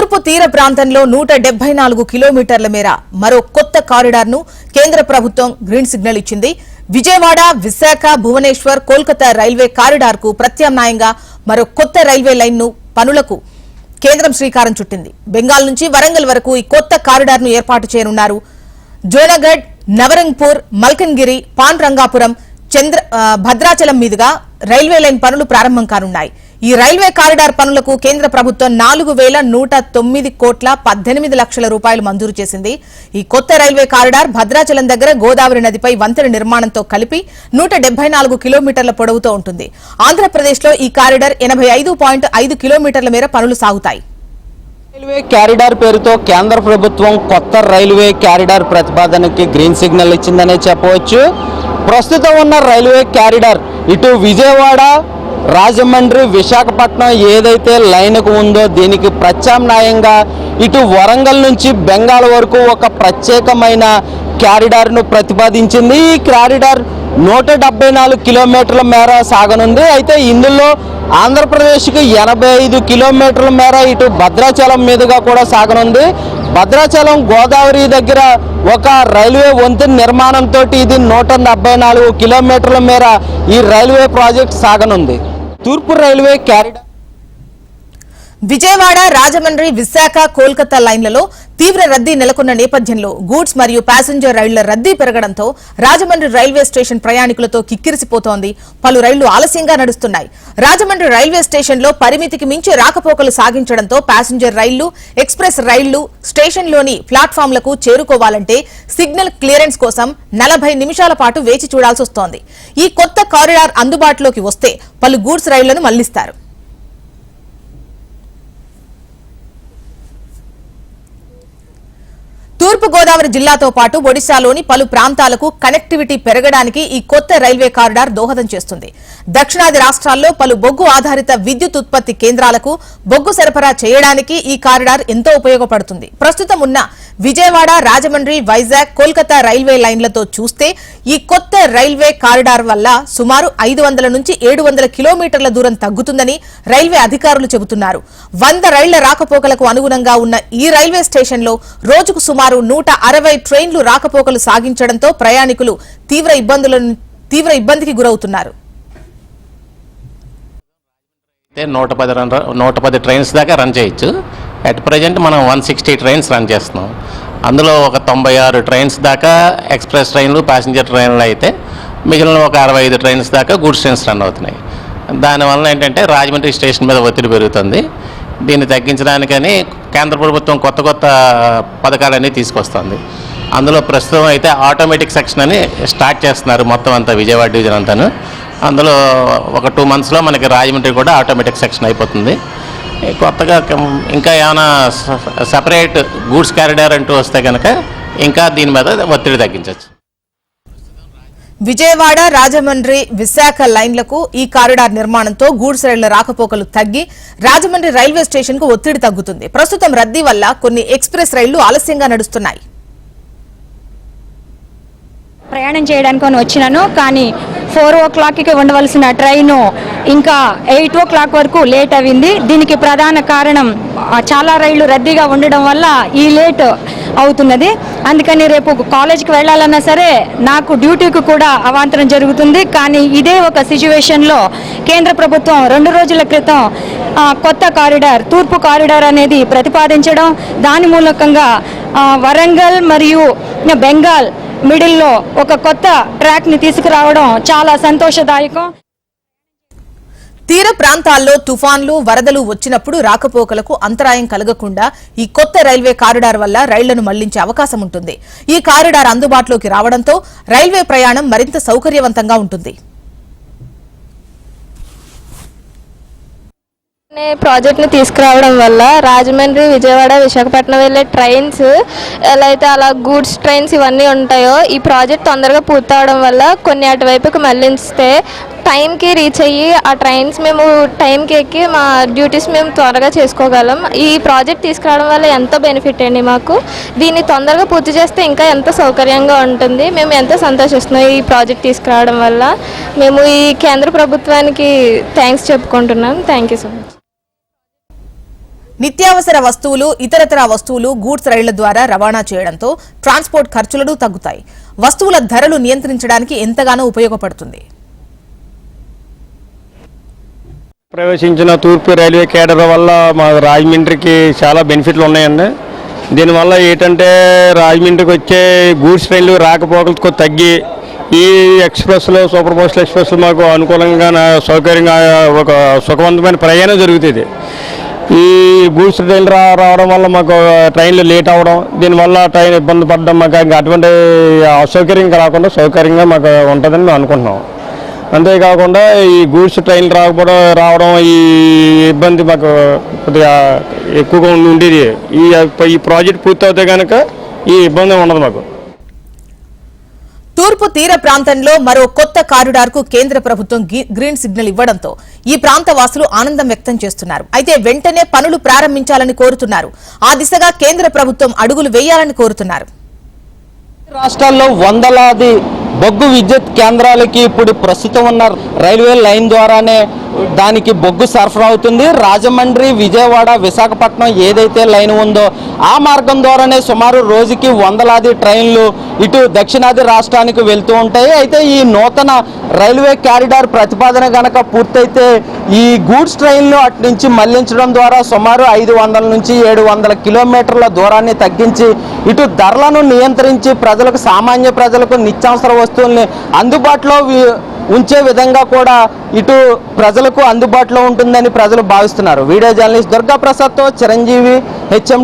తూర్పు తీర ప్రాంతంలో నూట డెబ్బై నాలుగు కిలోమీటర్ల మేర మరో కొత్త కారిడార్ను కేంద్ర ప్రభుత్వం గ్రీన్ సిగ్నల్ ఇచ్చింది. విజయవాడ విశాఖ భువనేశ్వర్ కోల్కతా రైల్వే కారిడార్కు ప్రత్యామ్నాయంగా మరో కొత్త రైల్వే లైన్ను పనులకు కేంద్రం శ్రీకారం చుట్టింది. బెంగాల్ నుంచి వరంగల్ వరకు ఈ కొత్త కారిడార్ను ఏర్పాటు చేయనున్నారు. జోనగఢ్ నవరంగ్పూర్ మల్కన్గిరి పాన్ రంగాపురం చంద్ర భద్రాచలం మీదుగా రైల్వే లైన్ పనులు ప్రారంభం కానున్నాయి. ఈ రైల్వే కారిడార్ పనులకు కేంద్ర ప్రభుత్వం నాలుగు వేల నూట తొమ్మిది కోట్ల పద్దెనిమిది లక్షల రూపాయలు మంజూరు చేసింది. ఈ కొత్త రైల్వే కారిడార్ భద్రాచలం దగ్గర గోదావరి నదిపై వంతెన నిర్మాణంతో కలిపి నూట నాలుగు కిలోమీటర్ల పొడవుతో ఉంటుంది. ఆంధ్రప్రదేశ్లో ఈ కారిడార్ ఎనభై ఐదు పాయింట్ ఐదు కిలోమీటర్ల మేర పనులు సాగుతాయి. రైల్వే క్యారిడార్ పేరుతో కేంద్ర ప్రభుత్వం కొత్త రైల్వే క్యారిడార్ ప్రతిపాదనకి గ్రీన్ సిగ్నల్ ఇచ్చిందనే చెప్పవచ్చు. ప్రస్తుతం ఉన్న రైల్వే క్యారిడార్ ఇటు విజయవాడ రాజమండ్రి విశాఖపట్నం ఏదైతే లైన్కు ఉందో దీనికి ప్రత్యామ్నాయంగా ఇటు వరంగల్ నుంచి బెంగాల్ వరకు ఒక ప్రత్యేకమైన క్యారిడార్ను ప్రతిపాదించింది. ఈ క్యారిడార్ నూట డెబ్బై నాలుగు కిలోమీటర్ల మేర సాగనుంది. అయితే ఇందులో ఆంధ్రప్రదేశ్కి ఎనభై ఐదు కిలోమీటర్ల మేర ఇటు భద్రాచలం మీదుగా కూడా సాగనుంది. భద్రాచలం గోదావరి దగ్గర ఒక రైల్వే వంతెన నిర్మాణంతో ఇది నూట డెబ్బై నాలుగు కిలోమీటర్ల మేర ఈ రైల్వే ప్రాజెక్ట్ సాగనుంది. తూర్పు రైల్వే క్యారిడార్ విజయవాడ రాజమండ్రి విశాఖ కోల్కతా లైన్లలో తీవ్ర రద్దీ నెలకొన్న నేపథ్యంలో గూడ్స్ మరియు ప్యాసింజర్ రైళ్ళ రద్దీ పెరగడంతో రాజమండ్రి రైల్వే స్టేషన్ ప్రయాణికులతో కిక్కిరిసిపోతోంది. పలు రైళ్ళు ఆలస్యంగా నడుస్తున్నాయి. రాజమండ్రి రైల్వే స్టేషన్లో పరిమితికి మించి రాకపోకలు సాగించడంతో ప్యాసింజర్ రైళ్ళు ఎక్స్ప్రెస్ రైళ్ళు స్టేషన్లోని ప్లాట్ఫామ్లకు చేరుకోవాలంటే సిగ్నల్ క్లియరెన్స్ కోసం నలభై నిమిషాల పాటు వేచి చూడాల్సి వస్తోంది ఈ కొత్త కారిడార్ అందుబాటులోకి వస్తే పలు గూడ్స్ రైళ్ళను మళ్ళిస్తారు. తూర్పుగోదావరి జిల్లాతో పాటు ఒడిశాలోని పలు ప్రాంతాలకు కనెక్టివిటీ పెరగడానికి ఈ కొత్త రైల్వే కారిడార్ దోహదం చేస్తుంది. దక్షిణాది రాష్ట్రాల్లో పలు బొగ్గు ఆధారిత విద్యుత్ ఉత్పత్తి కేంద్రాలకు బొగ్గు సరఫరా చేయడానికి ఈ కారిడార్ ఎంతో ఉపయోగపడుతుంది. ప్రస్తుతం ఉన్న విజయవాడ రాజమండ్రి వైజాగ్ కోల్కతా రైల్వే లైన్లతో చూస్తే ఈ కొత్త రైల్వే కారిడార్ వల్ల సుమారు ఐదు వందల నుంచి ఏడు వందల కిలోమీటర్ల దూరం తగ్గుతుందని రైల్వే అధికారులు చెబుతున్నారు. వంద రైళ్ళ రాకపోకలకు అనుగుణంగా ఉన్న ఈ రైల్వే స్టేషన్లో రోజుకు సుమారు నూట అరవై ట్రైన్లు రాకపోకలు సాగించడంతో ప్రయాణికులు తీవ్ర ఇబ్బందుల తీవ్ర ఇబ్బందికి గురవుతున్నారు. అయితే నూట పది రన్ నూట పది ట్రైన్స్ దాకా రన్ చేయొచ్చు. అట్ ప్రజెంట్ మనం వన్ సిక్స్టీ ట్రైన్స్ రన్ చేస్తున్నాం. అందులో ఒక తొంభై ఆరు ట్రైన్స్ దాకా ఎక్స్ప్రెస్ ట్రైన్లు ప్యాసింజర్ ట్రైన్లు అయితే మిగిలిన ఒక అరవై ఐదు ట్రైన్స్ దాకా గూడ్స్ ట్రైన్స్ రన్ అవుతున్నాయి. దానివల్ల ఏంటంటే రాజమండ్రి స్టేషన్ మీద ఒత్తిడి పెరుగుతుంది. దీన్ని తగ్గించడానికని కేంద్ర ప్రభుత్వం కొత్త కొత్త పథకాలన్నీ తీసుకొస్తుంది. అందులో ప్రస్తుతం అయితే ఆటోమేటిక్ సెక్షన్ అని స్టార్ట్ చేస్తున్నారు మొత్తం అంతా విజయవాడ డివిజన్ అంతాను. అందులో ఒక టూ మంత్స్లో మనకి రాజమండ్రి కూడా ఆటోమేటిక్ సెక్షన్ అయిపోతుంది. కొత్తగా ఇంకా ఏమైనా సపరేట్ గూడ్స్ క్యారిడార్ అంటూ వస్తే కనుక ఇంకా దీని మీద ఒత్తిడి తగ్గించవచ్చు విజయవాడ రాజమండ్రి విశాఖ లైన్లకు ఈ కారిడార్ నిర్మాణంతో గూడ్స్ రైళ్ళ రాకపోకలు తగ్గి రాజమండ్రి రైల్వే స్టేషన్కు ఒత్తిడి తగ్గుతుంది. ప్రస్తుతం రద్దీ వల్ల కొన్ని ఎక్స్ప్రెస్ రైళ్ళు ఆలస్యంగా నడుస్తున్నాయి. ప్రయాణం చేయడానికి అని వచ్చినాను కానీ ఫోర్ ఓ క్లాక్కి ఉండవలసిన ట్రైను ఇంకా ఎయిట్ ఓ క్లాక్ వరకు లేట్ అయింది దీనికి ప్రధాన కారణం చాలా రైళ్ళు రద్దీగా ఉండడం వల్ల ఈ లేట్ అవుతున్నది. అందుకని రేపు కాలేజీకి వెళ్ళాలన్నా సరే నాకు డ్యూటీకి కూడా అవాంతరం జరుగుతుంది. కానీ ఇదే ఒక సిచ్యువేషన్లో కేంద్ర ప్రభుత్వం రెండు రోజుల క్రితం కొత్త కారిడార్ తూర్పు కారిడార్ అనేది ప్రతిపాదించడం దాని మూలకంగా వరంగల్ మరియు బెంగాల్ మిడిల్లో ఒక కొత్త ట్రాక్ని తీసుకురావడం చాలా సంతోషదాయకం. తీర ప్రాంతాల్లో తుఫాన్లు వరదలు వచ్చినప్పుడు రాకపోకలకు అంతరాయం కలగకుండా ఈ కొత్త రైల్వే కారిడార్ వల్ల రైళ్ళను మళ్ళించే అవకాశం ఉంటుంది. ఈ కారిడార్ అందుబాటులోకి రావడంతో రైల్వే ప్రయాణం మరింత సౌకర్యవంతంగా ఉంటుంది. అనే ప్రాజెక్ట్ని తీసుకురావడం వల్ల రాజమండ్రి విజయవాడ విశాఖపట్నం వెళ్ళే ట్రైన్స్ ఎలా అయితే అలా గూడ్స్ ట్రైన్స్ ఇవన్నీ ఉంటాయో ఈ ప్రాజెక్ట్ తొందరగా పూర్తవడం వల్ల కొన్ని అటువైపుకి మళ్ళిస్తే టైంకి రీచ్ అయ్యి ఆ ట్రైన్స్ మేము టైంకి ఎక్కి మా డ్యూటీస్ మేము త్వరగా చేసుకోగలం. ఈ ప్రాజెక్ట్ తీసుకురావడం వల్ల ఎంతో బెనిఫిట్ అండి మాకు? దీన్ని తొందరగా పూర్తి చేస్తే ఇంకా ఎంతో సౌకర్యంగా ఉంటుంది? మేము ఎంతో సంతోషిస్తున్నాం ఈ ప్రాజెక్ట్ తీసుకురావడం వల్ల? మేము ఈ కేంద్ర ప్రభుత్వానికి థ్యాంక్స్ చెప్పుకుంటున్నాం. Thank you so much. నిత్యావసర వస్తువులు ఇతరతర వస్తువులు గూడ్స్ రైళ్ళ ద్వారా రవాణా చేయడంతో ట్రాన్స్పోర్ట్ ఖర్చులను తగ్గుతాయి. వస్తువుల ధరలు నియంత్రించడానికి ఎంతగానో ఉపయోగపడుతుంది. ప్రవేశించిన తూర్పు రైల్వే కేడర్ వల్ల మా రాజమండ్రికి చాలా బెనిఫిట్లు ఉన్నాయండి. దీనివల్ల ఏంటంటే రాజమండ్రికి వచ్చే గూడ్స్ ట్రైన్లు రాకపోకలకు తగ్గి ఈ ఎక్స్ప్రెస్లో సూపర్ ఫాస్ట్ ఎక్స్ప్రెస్ మాకు అనుకూలంగా సౌకర్యంగా ఒక సుఖవంతమైన ప్రయాణం జరుగుతుంది. ఈ గూడ్స్ ట్రైన్లు రా రావడం వల్ల మాకు ట్రైన్లు లేట్ అవ్వడం దీనివల్ల ట్రైన్ ఇబ్బంది పడడం మాకు ఇంకా అటువంటి అసౌకర్యం రాకుండా సౌకర్యంగా మాకు ఉంటుందని మేము అనుకుంటున్నాం. అంతేకాకుండా ఈ గూడ్స్ ట్రైన్ రాకపోవడం రావడం ఈ ఇబ్బంది మాకు కొద్దిగా ఎక్కువగా ఉండి ఉండేది. ఈ ఈ ప్రాజెక్ట్ పూర్తవుతే కనుక ఈ ఇబ్బంది ఉండదు మాకు. తూర్పు తీర ప్రాంతంలో మరో కొత్త కారిడార్కు కేంద్ర ప్రభుత్వం గ్రీన్ సిగ్నల్ ఇవ్వడంతో ఈ ప్రాంత వాసులు ఆనందం వ్యక్తం చేస్తున్నారు. అయితే వెంటనే పనులు ప్రారంభించాలని కోరుతున్నారు. ఆ దిశగా కేంద్ర ప్రభుత్వం అడుగులు వేయాలని కోరుతున్నారు. రాష్ట్రాల్లో వందలాది బొగ్గు విద్యుత్ కేంద్రాలకి ఇప్పుడు ప్రస్తుతం ఉన్న రైల్వే లైన్ ద్వారానే దానికి బొగ్గు సరఫరా అవుతుంది రాజమండ్రి విజయవాడ విశాఖపట్నం ఏదైతే లైన్ ఉందో ఆ మార్గం ద్వారానే సుమారు రోజుకి వందలాది ట్రైన్లు ఇటు దక్షిణాది రాష్ట్రానికి వెళ్తూ ఉంటాయి. అయితే ఈ నూతన రైల్వే క్యారిడార్ ప్రతిపాదన గనక పూర్తయితే ఈ గూడ్స్ ట్రైన్లు అటు నుంచి మళ్ళించడం ద్వారా సుమారు ఐదు వందల నుంచి ఏడు వందల కిలోమీటర్ల దూరాన్ని తగ్గించి ఇటు ధరలను నియంత్రించి ప్రజలకు సామాన్య ప్రజలకు నిత్యావసర వస్తువుల్ని అందుబాటులో ఉంచే విధంగా కూడా ఇటు ప్రజలకు అందుబాటులో ఉంటుందని ప్రజలు భావిస్తున్నారు. వీడియో జర్నలిస్ట్ దుర్గా ప్రసాద్తో చిరంజీవి హెచ్ఎం